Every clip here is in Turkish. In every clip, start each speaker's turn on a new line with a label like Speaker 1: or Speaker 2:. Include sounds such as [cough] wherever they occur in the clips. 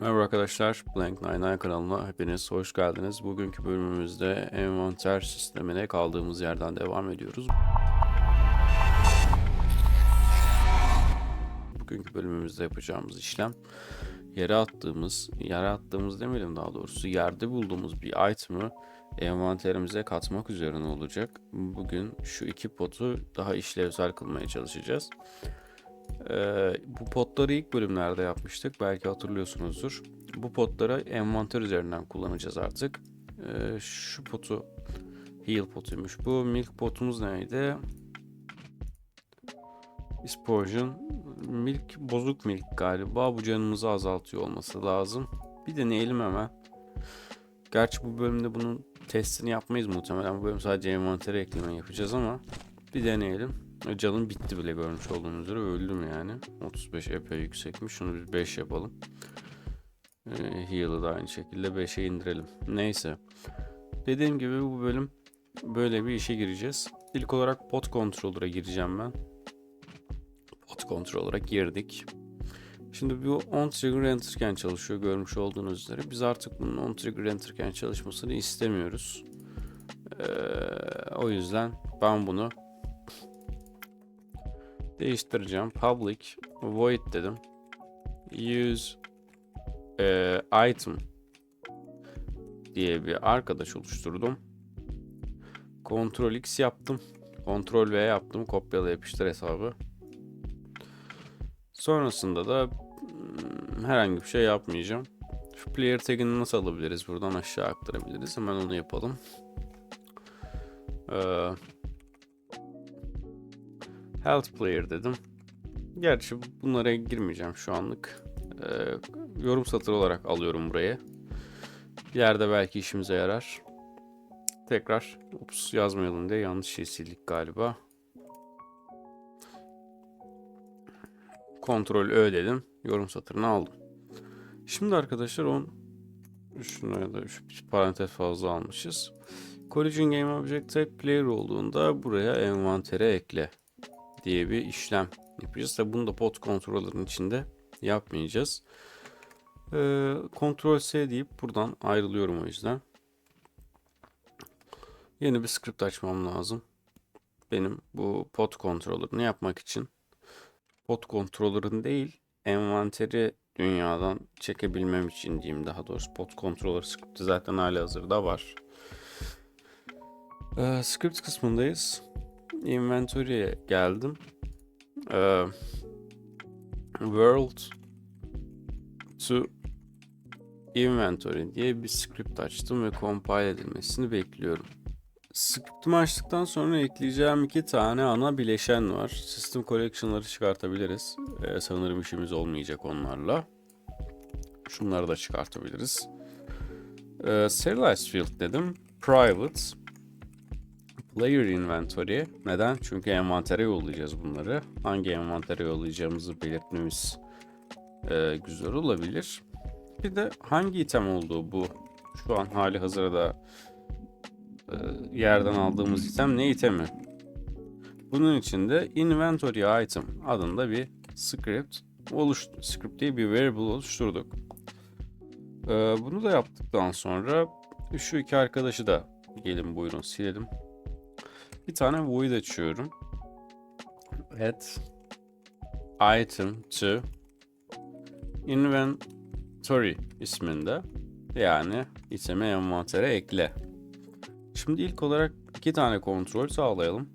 Speaker 1: Merhaba arkadaşlar, Blank Nine kanalına hepiniz hoş geldiniz. Bugünkü bölümümüzde envanter sistemine kaldığımız yerden devam ediyoruz. Bugünkü bölümümüzde yapacağımız işlem yere attığımız, yere attığımız demeyelim daha doğrusu yerde bulduğumuz bir item'ı envanterimize katmak üzerine olacak. Bugün şu iki potu daha işlevsel kılmaya çalışacağız. Ee, bu potları ilk bölümlerde yapmıştık. Belki hatırlıyorsunuzdur. Bu potları envanter üzerinden kullanacağız artık. Ee, şu potu heal potuymuş. Bu milk potumuz neydi? Dispersion. Milk bozuk milk galiba. Bu canımızı azaltıyor olması lazım. Bir deneyelim hemen. Gerçi bu bölümde bunun testini yapmayız muhtemelen. Bu bölüm sadece envantere ekleme yapacağız ama bir deneyelim. Canım bitti bile görmüş olduğunuz üzere öldüm yani. 35 epey yüksekmiş. Şunu biz 5 yapalım. Ee, heal'ı da aynı şekilde 5'e indirelim. Neyse. Dediğim gibi bu bölüm böyle bir işe gireceğiz. İlk olarak pot controller'a gireceğim ben. Pot controller'a girdik. Şimdi bu on trigger enter'ken çalışıyor görmüş olduğunuz üzere. Biz artık bunun on trigger enter'ken çalışmasını istemiyoruz. Ee, o yüzden ben bunu değiştireceğim. Public void dedim. Use e, item diye bir arkadaş oluşturdum. Ctrl X yaptım. Ctrl V yaptım. Kopyala yapıştır hesabı. Sonrasında da hmm, herhangi bir şey yapmayacağım. Şu player tag'ini nasıl alabiliriz? Buradan aşağı aktarabiliriz. Hemen onu yapalım. Ee, Health Player dedim. Gerçi bunlara girmeyeceğim şu anlık. Ee, yorum satır olarak alıyorum buraya. Bir yerde belki işimize yarar. Tekrar ups yazmayalım diye yanlış şey sildik galiba. Kontrol Ö dedim. Yorum satırını aldım. Şimdi arkadaşlar on şuna da şu bir parantez fazla almışız. Collision Game Object Tag Player olduğunda buraya envantere ekle diye bir işlem yapacağız. Tabi bunu da pot controller'ın içinde yapmayacağız. Ee, Ctrl S deyip buradan ayrılıyorum o yüzden. Yeni bir script açmam lazım. Benim bu pot controller'ını yapmak için. Pot controller'ın değil, envanteri dünyadan çekebilmem için diyeyim daha doğrusu. Pot controller script'i zaten hali hazırda var. Ee, script kısmındayız. Inventory'e geldim. Ee, world to inventory diye bir script açtım ve compile edilmesini bekliyorum. Scriptimi açtıktan sonra ekleyeceğim iki tane ana bileşen var. System collection'ları çıkartabiliriz. Ee, sanırım işimiz olmayacak onlarla. Şunları da çıkartabiliriz. Ee, serialized field dedim. Private Player Inventory. Neden? Çünkü envantere yollayacağız bunları. Hangi envantere yollayacağımızı belirtmemiz e, güzel olabilir. Bir de hangi item olduğu bu şu an hali hazırda e, yerden aldığımız item ne itemi? Bunun için de inventory item adında bir script oluştu. Script diye bir variable oluşturduk. E, bunu da yaptıktan sonra şu iki arkadaşı da gelin buyurun silelim bir tane void açıyorum. Add item to inventory isminde. Yani itemi envantere ekle. Şimdi ilk olarak iki tane kontrol sağlayalım.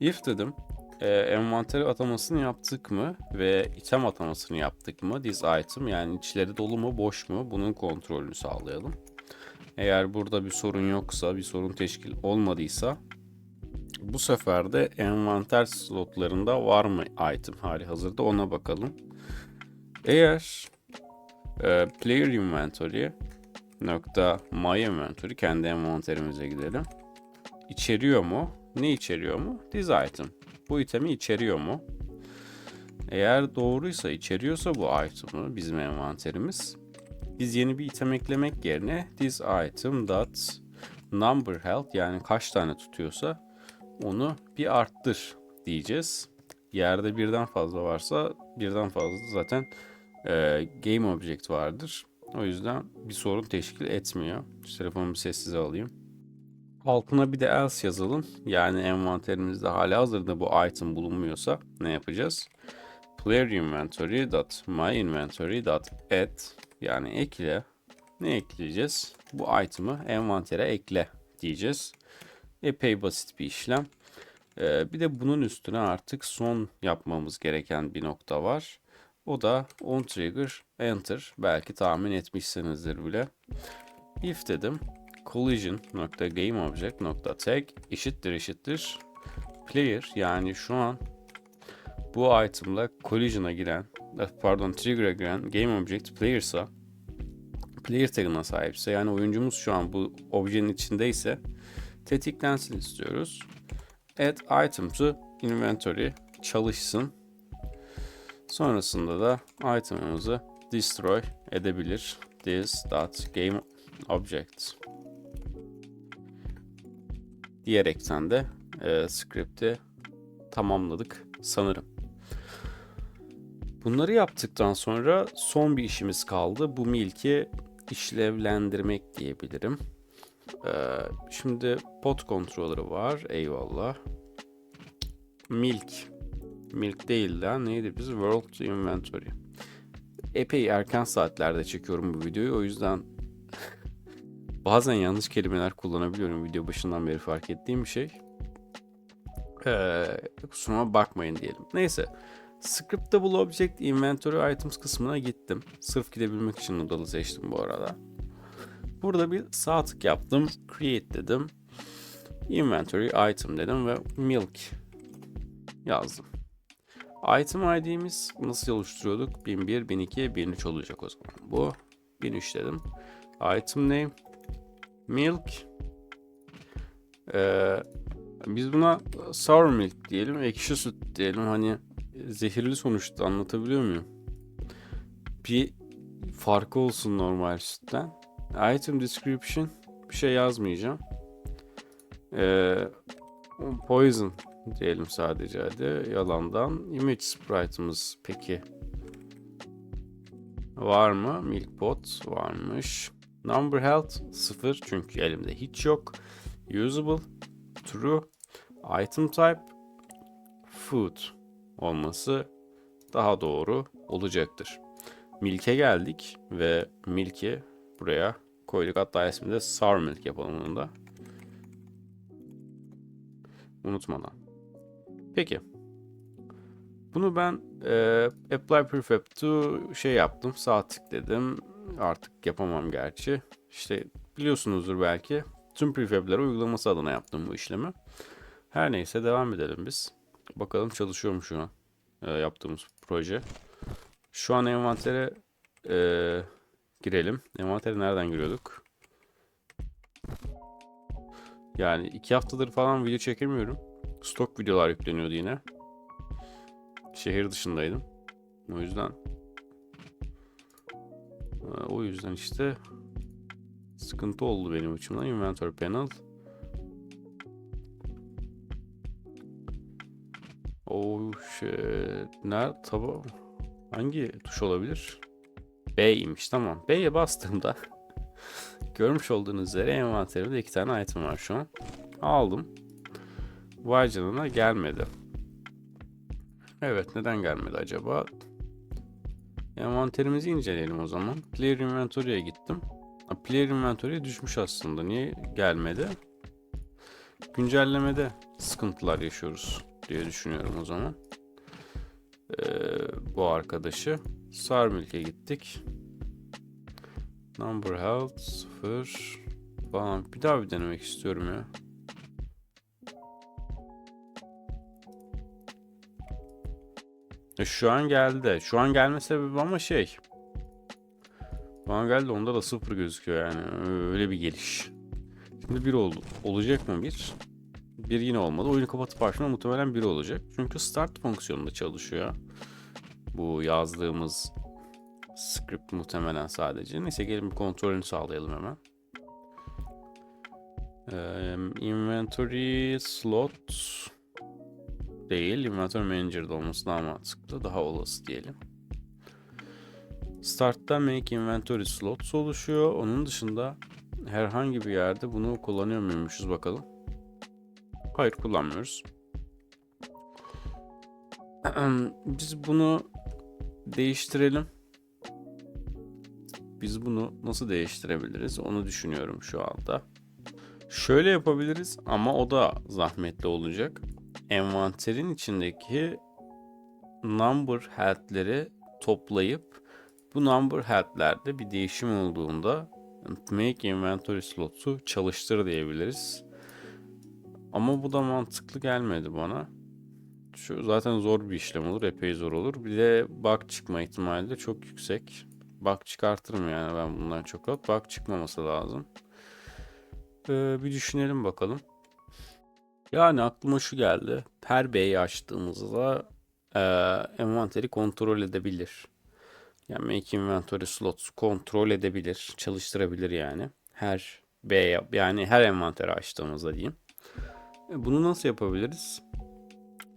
Speaker 1: If dedim. E, envantere atamasını yaptık mı ve item atamasını yaptık mı? This item yani içleri dolu mu boş mu? Bunun kontrolünü sağlayalım. Eğer burada bir sorun yoksa, bir sorun teşkil olmadıysa bu sefer de envanter slotlarında var mı item hali hazırda ona bakalım. Eğer e, player inventory nokta my inventory kendi envanterimize gidelim. İçeriyor mu? Ne içeriyor mu? This item. Bu itemi içeriyor mu? Eğer doğruysa içeriyorsa bu item'ı bizim envanterimiz biz yeni bir item eklemek yerine this item dot number health yani kaç tane tutuyorsa onu bir arttır diyeceğiz. Yerde birden fazla varsa birden fazla zaten e, game object vardır. O yüzden bir sorun teşkil etmiyor. Şu telefonumu sessize alayım. Altına bir de else yazalım. Yani envanterimizde hala hazırda bu item bulunmuyorsa ne yapacağız? Player inventory dot my inventory dot add yani ekle ne ekleyeceğiz? Bu item'ı envantere ekle diyeceğiz. Epey basit bir işlem. Ee, bir de bunun üstüne artık son yapmamız gereken bir nokta var. O da on trigger enter. Belki tahmin etmişsinizdir bile. If dedim. Collision nokta game object nokta tag eşittir eşittir player yani şu an bu item'la collision'a giren pardon trigger'a giren game object player'sa player tag'ına sahipse yani oyuncumuz şu an bu objenin içindeyse tetiklensin istiyoruz. Add item to inventory çalışsın. Sonrasında da item'ımızı destroy edebilir. This dot game object diyerekten de e, script'i tamamladık sanırım. Bunları yaptıktan sonra son bir işimiz kaldı. Bu milki işlevlendirmek diyebilirim. Ee, şimdi pot kontrolörü var. Eyvallah. Milk. Milk değil de neydi biz? World Inventory. Epey erken saatlerde çekiyorum bu videoyu. O yüzden [laughs] bazen yanlış kelimeler kullanabiliyorum. Video başından beri fark ettiğim bir şey. Ee, kusuruma bakmayın diyelim. Neyse. Scriptable Object Inventory Items kısmına gittim. Sırf gidebilmek için Noodle'ı seçtim bu arada. Burada bir sağ tık yaptım. Create dedim. Inventory Item dedim ve Milk yazdım. Item ID'miz nasıl oluşturuyorduk? 1001, 1002, 1003 olacak o zaman. Bu 1003 dedim. Item name Milk ee, biz buna sour milk diyelim, ekşi süt diyelim. Hani zehirli sonuçta anlatabiliyor muyum? Bir farkı olsun normal sütten. Item description bir şey yazmayacağım. Ee, poison diyelim sadece hadi yalandan. Image sprite'ımız peki var mı? Milk pot varmış. Number health 0 çünkü elimde hiç yok. Usable true. Item type food olması daha doğru olacaktır. Milk'e geldik ve Milk'i buraya koyduk. Hatta ismini de Sour Milk yapalım onu da. Unutmadan. Peki. Bunu ben e, Apply Prefab to şey yaptım. Sağ tıkladım. Artık yapamam gerçi. İşte biliyorsunuzdur belki. Tüm prefab'lere uygulaması adına yaptım bu işlemi. Her neyse devam edelim biz. Bakalım çalışıyor mu şu an e, yaptığımız proje. Şu an envantere e, girelim. Envantere nereden giriyorduk? Yani iki haftadır falan video çekemiyorum. Stok videolar yükleniyordu yine. Şehir dışındaydım. O yüzden e, o yüzden işte sıkıntı oldu benim açımdan. Inventory panel. Oh shit. Nerede? Tabi hangi tuş olabilir? B'ymiş tamam. B'ye bastığımda [laughs] görmüş olduğunuz üzere envanterimde iki tane item var şu an. Aldım. Vay canına gelmedi. Evet neden gelmedi acaba? Envanterimizi inceleyelim o zaman. Player Inventory'e gittim. Player Inventory'e düşmüş aslında. Niye gelmedi? Güncellemede sıkıntılar yaşıyoruz diye düşünüyorum o zaman. Ee, bu arkadaşı. Sarmilk'e gittik. Number health 0 falan. Bir daha bir denemek istiyorum ya. E, şu an geldi. Şu an gelme sebebi ama şey. An geldi onda da sıfır gözüküyor yani. Öyle bir geliş. Şimdi bir oldu. Olacak mı bir? Bir yine olmadı. Oyunu kapatıp açma muhtemelen bir olacak. Çünkü start fonksiyonunda çalışıyor. Bu yazdığımız script muhtemelen sadece. Neyse gelin bir kontrolünü sağlayalım hemen. İnventory slot değil. Inventory Manager'da olması daha mantıklı. Daha olası diyelim. Start'ta Make Inventory Slots oluşuyor. Onun dışında herhangi bir yerde bunu kullanıyor muymuşuz bakalım. Hayır kullanmıyoruz. [clears throat] Biz bunu değiştirelim. Biz bunu nasıl değiştirebiliriz onu düşünüyorum şu anda. Şöyle yapabiliriz ama o da zahmetli olacak. Envanterin içindeki number head'leri toplayıp bu number head'lerde bir değişim olduğunda make inventory slot'u çalıştır diyebiliriz. Ama bu da mantıklı gelmedi bana. Şu zaten zor bir işlem olur, epey zor olur. Bir de bug çıkma ihtimali de çok yüksek. Bug çıkartırım yani ben bundan çok rahat. Bug çıkmaması lazım. Ee, bir düşünelim bakalım. Yani aklıma şu geldi. Per B'yi açtığımızda e, envanteri kontrol edebilir. Yani make inventory slots kontrol edebilir, çalıştırabilir yani. Her B yani her envanteri açtığımızda diyeyim. E, bunu nasıl yapabiliriz?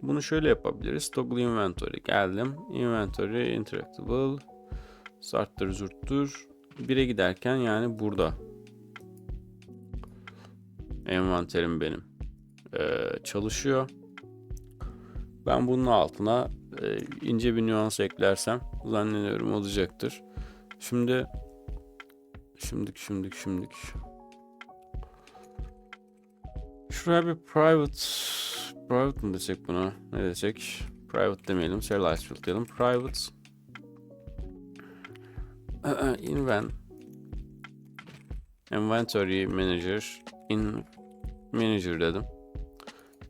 Speaker 1: Bunu şöyle yapabiliriz. Toggle inventory geldim. Inventory interactable sarttır zurttur. 1'e giderken yani burada envanterim benim ee, çalışıyor. Ben bunun altına e, ince bir nüans eklersem zannediyorum olacaktır. Şimdi şimdik şimdik şimdik şuraya bir private private mı desek buna? Ne desek? Private demeyelim serialized diyelim. Private. [clears throat] İnvent. İnventory manager. İn manager dedim.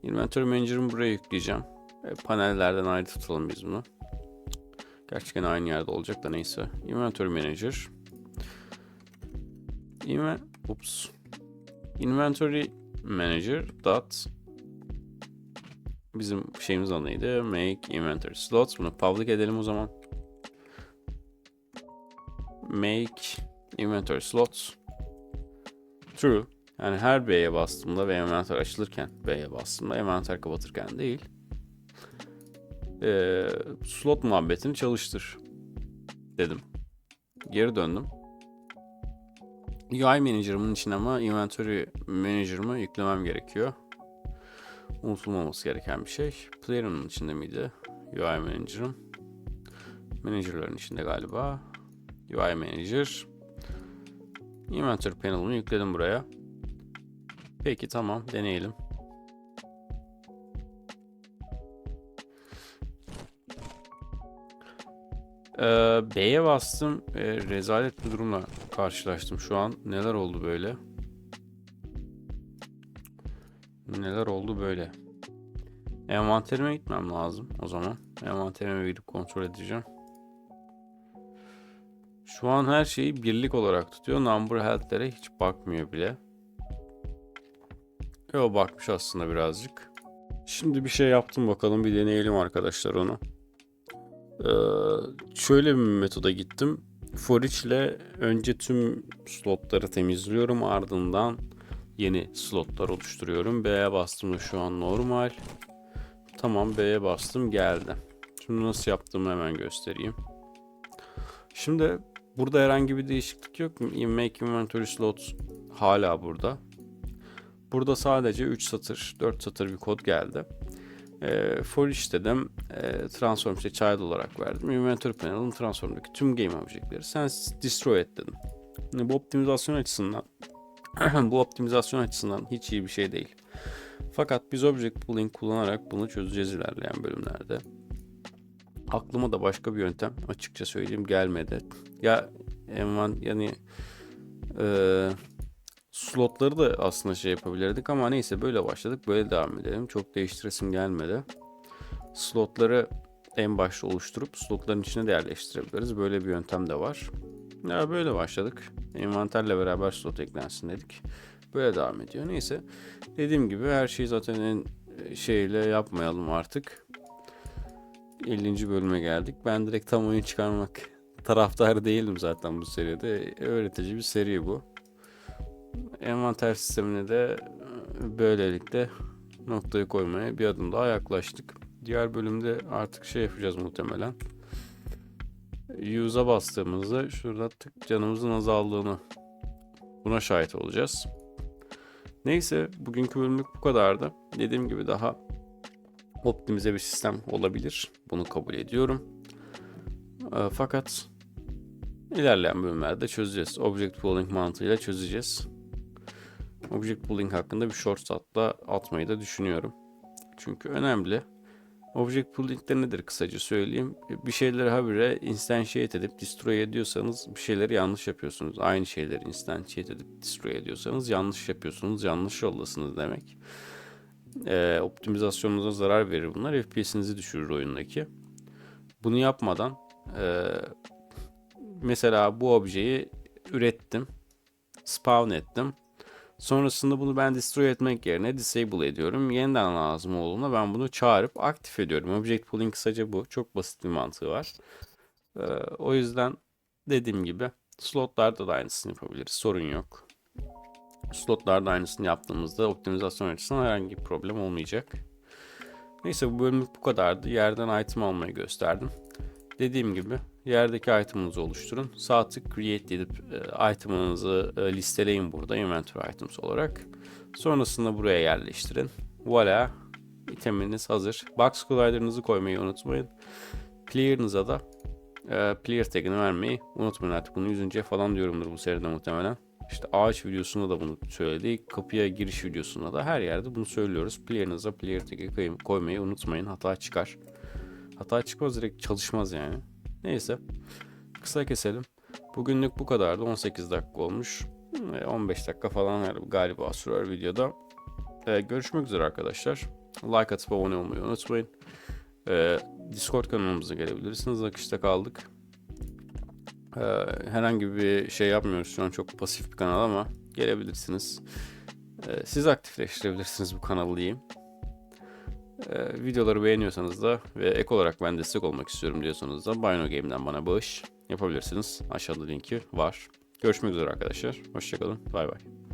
Speaker 1: İnventory manager'ımı buraya yükleyeceğim. E, panellerden ayrı tutalım biz bunu. Gerçekten aynı yerde olacak da neyse. İnventory manager. Inven Oops. Inventory Manager dot bizim şeyimiz neydi? Make inventory slots. Bunu public edelim o zaman. Make inventory slots true. Yani her B'ye bastığımda ve envanter açılırken B'ye bastığımda envanter kapatırken değil. Ee, slot muhabbetini çalıştır dedim. Geri döndüm. UI Manager'ımın için ama Inventory Manager'ımı yüklemem gerekiyor. Unutulmaması gereken bir şey. Player'ımın içinde miydi? UI Manager'ım. Manager'ların içinde galiba. UI Manager. Inventory Panel'ımı yükledim buraya. Peki tamam deneyelim. Ee, B'ye bastım. Ee, rezalet bir durumla karşılaştım şu an. Neler oldu böyle? Neler oldu böyle? Envanterime gitmem lazım o zaman. Envanterime gidip kontrol edeceğim. Şu an her şeyi birlik olarak tutuyor. Number health'lere hiç bakmıyor bile. Yo bakmış aslında birazcık. Şimdi bir şey yaptım bakalım bir deneyelim arkadaşlar onu. Ee, şöyle bir metoda gittim. For ile önce tüm slotları temizliyorum. Ardından yeni slotlar oluşturuyorum. B'ye bastım şu an normal. Tamam B'ye bastım geldi. Şimdi nasıl yaptığımı hemen göstereyim. Şimdi burada herhangi bir değişiklik yok. Make inventory slots hala burada. Burada sadece 3 satır, 4 satır bir kod geldi. E, for each dedim. E, transform işte child olarak verdim. Inventory panel'ın transform'daki tüm game object'leri sen destroy et dedim. Bu optimizasyon açısından [clears throat] bu optimizasyon açısından hiç iyi bir şey değil. Fakat biz object pooling kullanarak bunu çözeceğiz ilerleyen bölümlerde. Aklıma da başka bir yöntem açıkça söyleyeyim gelmedi. Ya envan yani e, slotları da aslında şey yapabilirdik ama neyse böyle başladık böyle devam edelim. Çok değiştiresim gelmedi. Slotları en başta oluşturup slotların içine de yerleştirebiliriz. Böyle bir yöntem de var. Ya böyle başladık. Envanterle beraber slot eklensin dedik. Böyle devam ediyor. Neyse. Dediğim gibi her şeyi zaten en şeyle yapmayalım artık. 50. bölüme geldik. Ben direkt tam oyun çıkarmak taraftarı değilim zaten bu seride. Öğretici bir seri bu envanter sistemine de e, böylelikle noktayı koymaya bir adım daha yaklaştık. Diğer bölümde artık şey yapacağız muhtemelen. Use'a bastığımızda şurada tık canımızın azaldığını buna şahit olacağız. Neyse bugünkü bölümlük bu kadardı. Dediğim gibi daha optimize bir sistem olabilir. Bunu kabul ediyorum. Ee, Fakat ilerleyen bölümlerde çözeceğiz. Object pooling mantığıyla çözeceğiz. Object pooling hakkında bir short hatta atmayı da düşünüyorum. Çünkü önemli. Object pooling de nedir kısaca söyleyeyim. Bir şeyleri habire instantiate edip destroy ediyorsanız bir şeyleri yanlış yapıyorsunuz. Aynı şeyleri instantiate edip destroy ediyorsanız yanlış yapıyorsunuz. Yanlış yoldasınız demek. Ee, optimizasyonunuza zarar verir bunlar. FPS'inizi düşürür oyundaki. Bunu yapmadan e, mesela bu objeyi ürettim. Spawn ettim. Sonrasında bunu ben destroy etmek yerine disable ediyorum. Yeniden lazım olduğunda ben bunu çağırıp aktif ediyorum. Object pooling kısaca bu. Çok basit bir mantığı var. Ee, o yüzden dediğim gibi slotlarda da aynısını yapabiliriz. Sorun yok. Slotlarda aynısını yaptığımızda optimizasyon açısından herhangi bir problem olmayacak. Neyse bu bölümlük bu kadardı. Yerden item almayı gösterdim. Dediğim gibi yerdeki item'ınızı oluşturun. Sağ tık create edip e, item'ınızı e, listeleyin burada inventory items olarak. Sonrasında buraya yerleştirin. Voilà iteminiz hazır. Box collider'ınızı koymayı unutmayın. Player'ınıza da e, player tag'ini vermeyi unutmayın artık. Bunu 100. falan diyorumdur bu seride muhtemelen. İşte ağaç videosunda da bunu söyledik. Kapıya giriş videosunda da her yerde bunu söylüyoruz. Player'ınıza player tag'i koy- koymayı unutmayın. Hata çıkar. Hata çıkmaz direkt çalışmaz yani. Neyse. Kısa keselim. Bugünlük bu kadardı. 18 dakika olmuş. E, 15 dakika falan galiba sürer videoda. E, görüşmek üzere arkadaşlar. Like atıp abone olmayı unutmayın. E, Discord kanalımıza gelebilirsiniz. Akışta kaldık. E, herhangi bir şey yapmıyoruz şu an çok pasif bir kanal ama gelebilirsiniz. E, siz aktifleştirebilirsiniz bu kanalı diyeyim. Ee, videoları beğeniyorsanız da ve ek olarak ben destek olmak istiyorum diyorsanız da Bino Game'den bana bağış yapabilirsiniz. Aşağıda linki var. Görüşmek üzere arkadaşlar. Hoşçakalın. Bay bay.